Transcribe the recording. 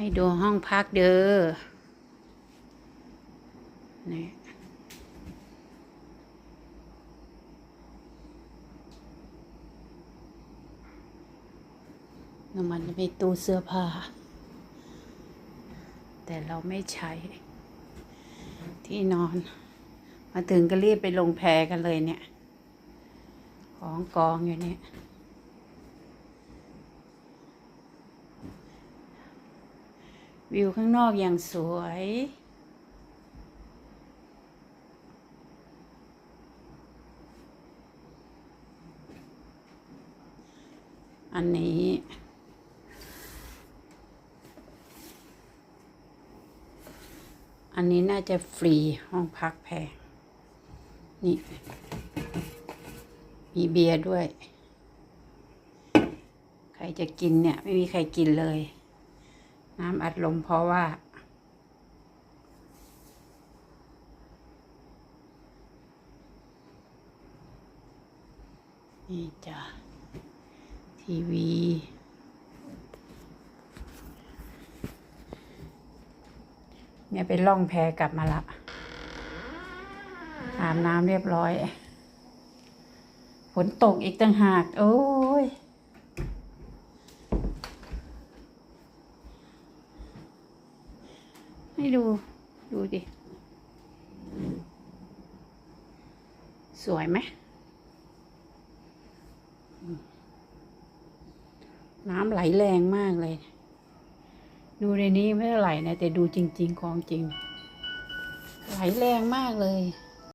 ให้ดูห้องพักเด้อนี่มันจะมีตู้เสื้อผ้า แต่เราไม่ใช้ ที่นอน มาถึงก็รีบไปลงแพกันเลยเนี่ย ของกองอยู่เนี่ย วิวข้างนอกอย่างสวย อันนี้ อันนี้น่าจะฟรีห้องพักแพง นี่ มีเบียร์ด้วย ใครจะกินเนี่ย ไม่มีใครกินเลย น้ำอัดลมเพราะว่า นี่จ้ะ ทีวี เนี่ยเป็นล่องแพกลับมาละอาบน้ำเรียบร้อย ฝนตกอีกต่างหาก โอ้ย ให้ดู ดูดิ สวยไหมน้ำไหลแรงมากเลย ดูในนี้ไม่เท่าไหร่นะแต่ดูจริง ๆ ของจริง ไหลแรงมากเลย